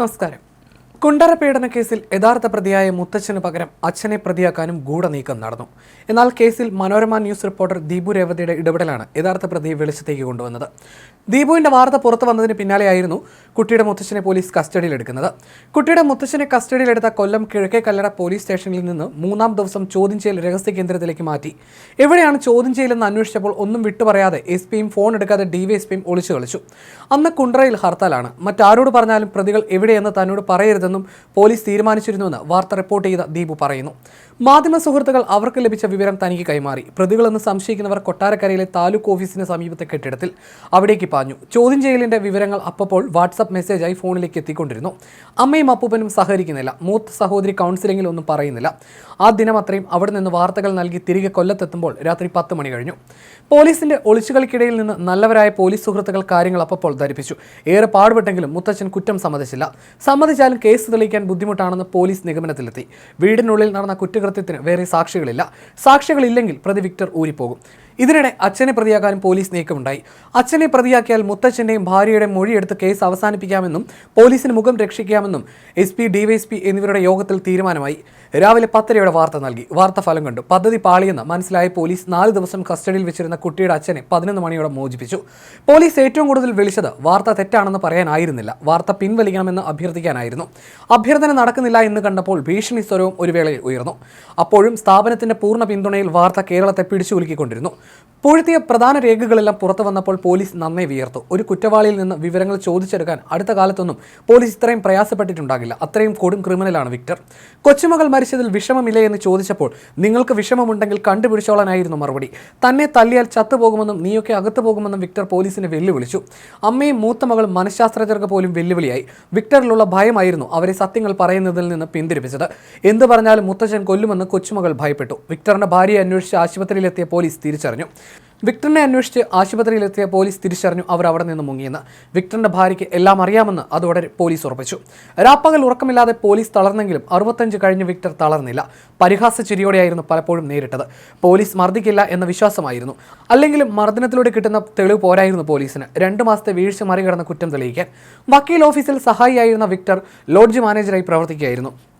നമസ്കാരം കുണ്ടറ പീഡന കേസിൽ യഥാർത്ഥ പ്രതിയായ മുത്തച്ഛന് പകരം അച്ഛനെ പ്രതിയാക്കാനും ഗൂഢനീക്കം നടന്നു. എന്നാൽ കേസിൽ മനോരമ ന്യൂസ് റിപ്പോർട്ടർ ദീപു രേവതിയുടെ ഇടപെടലാണ് യഥാർത്ഥ പ്രതിയെ വെളിച്ചത്തേക്ക് കൊണ്ടുവന്നത്. ദീപുവിന്റെ വാർത്ത പുറത്തു വന്നതിന് പിന്നാലെയായിരുന്നു കുട്ടിയുടെ മുത്തച്ഛനെ പോലീസ് കസ്റ്റഡിയിലെടുക്കുന്നത്. കുട്ടിയുടെ മുത്തച്ഛനെ കസ്റ്റഡിയിലെടുത്ത കൊല്ലം കിഴക്കേ കല്ലട പോലീസ് സ്റ്റേഷനിൽ നിന്ന് മൂന്നാം ദിവസം ചോദ്യം ചെയ്യൽ രഹസ്യ കേന്ദ്രത്തിലേക്ക് മാറ്റി. എവിടെയാണ് ചോദ്യം ചെയ്യലെന്ന് അന്വേഷിച്ചപ്പോൾ ഒന്നും വിട്ടുപറയാതെ എസ് പിയും ഫോൺ എടുക്കാതെ ഡിവൈഎസ്പിയും ഒളിച്ചു കളിച്ചു. അന്ന് കുണ്ടറയിൽ ഹർത്താലാണ്. മറ്റാരോട് പറഞ്ഞാലും പ്രതികൾ എവിടെയെന്ന് തന്നോട് പറയരുതെന്നും പോലീസ് തീരുമാനിച്ചിരുന്നുവെന്ന് വാർത്ത റിപ്പോർട്ട് ചെയ്ത ദീപു പറയുന്നു. മാധ്യമ സുഹൃത്തുക്കൾ അവർക്ക് ലഭിച്ച വിവരം തനിക്ക് കൈമാറി. പ്രതികളെന്ന് സംശയിക്കുന്നവർ കൊട്ടാരക്കരയിലെ താലൂക്ക് ഓഫീസിന് സമീപത്തെ കെട്ടിടത്തിൽ അവിടേക്ക് പാഞ്ഞു. ചോദ്യം ചെയ്യലിന്റെ വിവരങ്ങൾ അപ്പോൾ വാട്സപ്പ് മെസ്സേജായി ഫോണിലേക്ക് എത്തിക്കൊണ്ടിരുന്നു. അമ്മയും അപ്പൂപ്പനും സഹകരിക്കുന്നില്ല. മൂത്ത സഹോദരി കൗൺസിലിംഗിൽ ഒന്നും പറയുന്നില്ല. ആ ദിനം അത്രയും അവിടെ നിന്ന് വാർത്തകൾ നൽകി തിരികെ കൊല്ലത്തെത്തുമ്പോൾ രാത്രി പത്ത് മണി കഴിഞ്ഞു. പോലീസിന്റെ ഒളിച്ചുകളിക്കിടയിൽ നിന്ന് നല്ലവരായ പോലീസ് സുഹൃത്തുക്കൾ കാര്യങ്ങൾ അപ്പോൾ ധരിപ്പിച്ചു. ഏറെ പാടുപെട്ടെങ്കിലും മുത്തച്ഛൻ കുറ്റം സമ്മതിച്ചില്ല. സമ്മതിച്ചാലും കേസ് തെളിയിക്കാൻ ബുദ്ധിമുട്ടാണെന്ന് പോലീസ് നിഗമനത്തിലെത്തി. വീടിനുള്ളിൽ നടന്ന കുറ്റകൃത്യത്തിന് വേറെ സാക്ഷികളില്ല. സാക്ഷികളില്ലെങ്കിൽ പ്രതി വിക്ടർ ഊരിപ്പോകും. ഇതിനിടെ അച്ഛനെ പ്രതിയാക്കാനും പോലീസ് നീക്കമുണ്ടായി. അച്ഛനെ പ്രതിയാക്കിയാൽ മുത്തച്ഛന്റെയും ഭാര്യയുടെയും മൊഴിയെടുത്ത് കേസ് അവസാനിപ്പിക്കാമെന്നും പോലീസിന് മുഖം രക്ഷിക്കാമെന്നും എസ് പി ഡിവൈഎസ്പി എന്നിവരുടെ യോഗത്തിൽ തീരുമാനമായി. രാവിലെ പത്തരയോടെ വാർത്ത നൽകി. വാർത്ത ഫലം കണ്ടു. പദ്ധതി പാളിയെന്ന് മനസ്സിലായ പോലീസ് നാല് ദിവസം കസ്റ്റഡിയിൽ വെച്ചിരുന്ന കുട്ടിയുടെ അച്ഛനെ പതിനൊന്ന് മണിയോടെ മോചിപ്പിച്ചു. പോലീസ് ഏറ്റവും കൂടുതൽ വിളിച്ചത് വാർത്ത തെറ്റാണെന്ന് പറയാനായിരുന്നില്ല. വാർത്ത പിൻവലിക്കണമെന്ന് അഭ്യർത്ഥിക്കാനായിരുന്നു. അഭ്യർത്ഥന നടക്കുന്നില്ല എന്ന് കണ്ടപ്പോൾ ഭീഷണി സ്വരവും ഒരു വേളയിൽ ഉയർന്നു. അപ്പോഴും സ്ഥാപനത്തിന്റെ പൂർണ പിന്തുണയിൽ വാർത്ത കേരളത്തെ പിടിച്ചു പിടിച്ചുകുലുക്കിക്കൊണ്ടിരുന്നു. പൂഴ്ത്തിയ പ്രധാന രേഖകളെല്ലാം പുറത്തു വന്നപ്പോൾ പോലീസ് നന്നേ വിയർത്തു. ഒരു കുറ്റവാളിയിൽ നിന്ന് വിവരങ്ങൾ ചോദിച്ചെടുക്കാൻ അടുത്ത കാലത്തൊന്നും പോലീസ് ഇത്രയും പ്രയാസപ്പെട്ടിട്ടുണ്ടാകില്ല. അത്രയും കൊടും ക്രിമിനലാണ് വിക്ടർ. കൊച്ചുമകൾ മരിച്ചതിൽ വിഷമമില്ലേ എന്ന് ചോദിച്ചപ്പോൾ നിങ്ങൾക്ക് വിഷമമുണ്ടെങ്കിൽ കണ്ടുപിടിച്ചോളാനായിരുന്നു മറുപടി. തന്നെ തല്ലിയാൽ ചത്തുപോകുമെന്നും നീയൊക്കെ അകത്തു പോകുമെന്നും വിക്ടർ പോലീസിനെ വെല്ലുവിളിച്ചു. അമ്മയും മൂത്ത മകൾ മനഃശാസ്ത്രജ്ഞർക്ക് പോലും വെല്ലുവിളിയായി. വിക്ടറിലുള്ള ഭയമായിരുന്നു അവരെ സത്യങ്ങൾ പറയുന്നതിൽ നിന്ന് പിന്തിരിപ്പിച്ചത്. എന്ത് പറഞ്ഞാലും മുത്തച്ഛൻ കൊല്ലുമെന്ന് കൊച്ചുമകൾ ഭയപ്പെട്ടു. വിക്ടറിന്റെ ഭാര്യയെ അന്വേഷിച്ച് ആശുപത്രിയിലെത്തിയ പോലീസ് തിരിച്ചറിഞ്ഞു. വിക്ടറിനെ അന്വേഷിച്ച് ആശുപത്രിയിലെത്തിയ പോലീസ് തിരിച്ചറിഞ്ഞു അവർ അവിടെ നിന്ന് മുങ്ങിയെന്ന്. വിക്ടറിന്റെ ഭാര്യയ്ക്ക് എല്ലാം അറിയാമെന്ന് അതോടെ പോലീസ് ഉറപ്പിച്ചു. രാപ്പകൽ ഉറക്കമില്ലാതെ പോലീസ് തളർന്നെങ്കിലും അറുപത്തഞ്ച് കഴിഞ്ഞ് വിക്ടർ തളർന്നില്ല. പരിഹാസ ചിരിയോടെയായിരുന്നു പലപ്പോഴും നേരിട്ടത്. പോലീസ് മർദ്ദിക്കില്ല എന്ന വിശ്വാസമായിരുന്നു. അല്ലെങ്കിലും മർദ്ദനത്തിലൂടെ കിട്ടുന്ന തെളിവ് പോരായിരുന്നു പോലീസിന്. രണ്ട് മാസത്തെ വീഴ്ച മറികടന്ന കുറ്റം തെളിയിക്കാൻ. വക്കീൽ ഓഫീസിൽ സഹായിയായിരുന്ന വിക്ടർ ലോഡ്ജ് മാനേജറായി പ്രവർത്തിക്കുകയായിരുന്നു.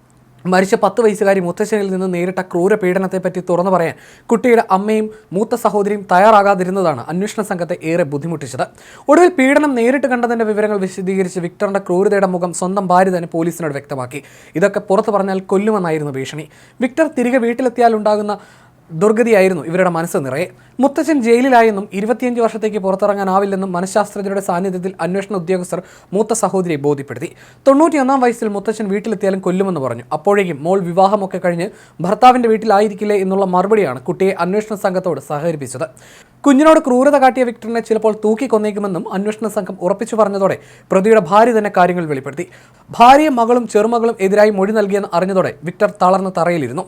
മരിച്ച പത്ത് വയസ്സുകാരി മുത്തശ്ശനിൽ നിന്ന് നേരിട്ട ക്രൂര പീഡനത്തെപ്പറ്റി തുറന്നു പറയാൻ കുട്ടിയുടെ അമ്മയും മൂത്ത സഹോദരിയും തയ്യാറാകാതിരുന്നതാണ് അന്വേഷണ സംഘത്തെ ഏറെ ബുദ്ധിമുട്ടിച്ചത്. ഒടുവിൽ പീഡനം നേരിട്ട് കണ്ടതിന്റെ വിവരങ്ങൾ വിശദീകരിച്ച് വിക്ടറിന്റെ ക്രൂരതയുടെ മുഖം സ്വന്തം ഭാര്യ തന്നെ പോലീസിനോട് വ്യക്തമാക്കി. ഇതൊക്കെ പുറത്തു പറഞ്ഞാൽ കൊല്ലുമെന്നായിരുന്നു ഭീഷണി. വിക്ടർ തിരികെ വീട്ടിലെത്തിയാൽ ഉണ്ടാകുന്ന ദുർഗതിയായിരുന്നു ഇവരുടെ മനസ്സ് നിറയെ. മുത്തച്ഛൻ ജയിലിലായെന്നും ഇരുപത്തിയഞ്ച് വർഷത്തേക്ക് പുറത്തിറങ്ങാനാവില്ലെന്നും മനഃശാസ്ത്രജ്ഞരുടെ സാന്നിധ്യത്തിൽ അന്വേഷണ ഉദ്യോഗസ്ഥർ മൂത്ത സഹോദരിയെ ബോധ്യപ്പെടുത്തി. തൊണ്ണൂറ്റിയൊന്നാം വയസ്സിൽ മുത്തച്ഛൻ വീട്ടിലെത്തിയാലും കൊല്ലുമെന്ന് പറഞ്ഞു. അപ്പോഴേക്കും മോൾ വിവാഹമൊക്കെ കഴിഞ്ഞ് ഭർത്താവിന്റെ വീട്ടിലായിരിക്കില്ലേ എന്നുള്ള മറുപടിയാണ് കുട്ടിയെ അന്വേഷണ സംഘത്തോട് സഹകരിപ്പിച്ചത്. കുഞ്ഞിനോട് ക്രൂരത കാട്ടിയ വിക്ടറിനെ ചിലപ്പോൾ തൂക്കിക്കൊന്നേക്കുമെന്നും അന്വേഷണ സംഘം ഉറപ്പിച്ചു പറഞ്ഞതോടെ പ്രതിയുടെ ഭാര്യ തന്നെ കാര്യങ്ങൾ വെളിപ്പെടുത്തി. ഭാര്യയും മകളും ചെറുമകളും എതിരായി മൊഴി നൽകിയെന്ന് അറിഞ്ഞതോടെ വിക്ടർ തളർന്ന് തറയിലിരുന്നു.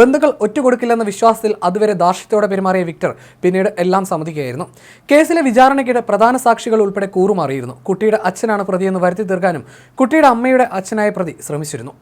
ബന്ധുക്കൾ ഒറ്റുകൊടുക്കില്ലെന്ന വിശ്വാസത്തിൽ അതുവരെ ദാർഷ്ട്യത്തോടെ പെരുമാറിയ വിക്ടർ പിന്നീട് എല്ലാം സമ്മതിക്കുകയായിരുന്നു. കേസിലെ വിചാരണയ്ക്കിടെ പ്രധാന സാക്ഷികൾ ഉൾപ്പെടെ കൂറുമാറിയിരുന്നു. കുട്ടിയുടെ അച്ഛനാണ് പ്രതിയെന്ന് വരുത്തി തീർക്കാനും കുട്ടിയുടെ അമ്മയുടെ അച്ഛനായ പ്രതി ശ്രമിച്ചിരുന്നു.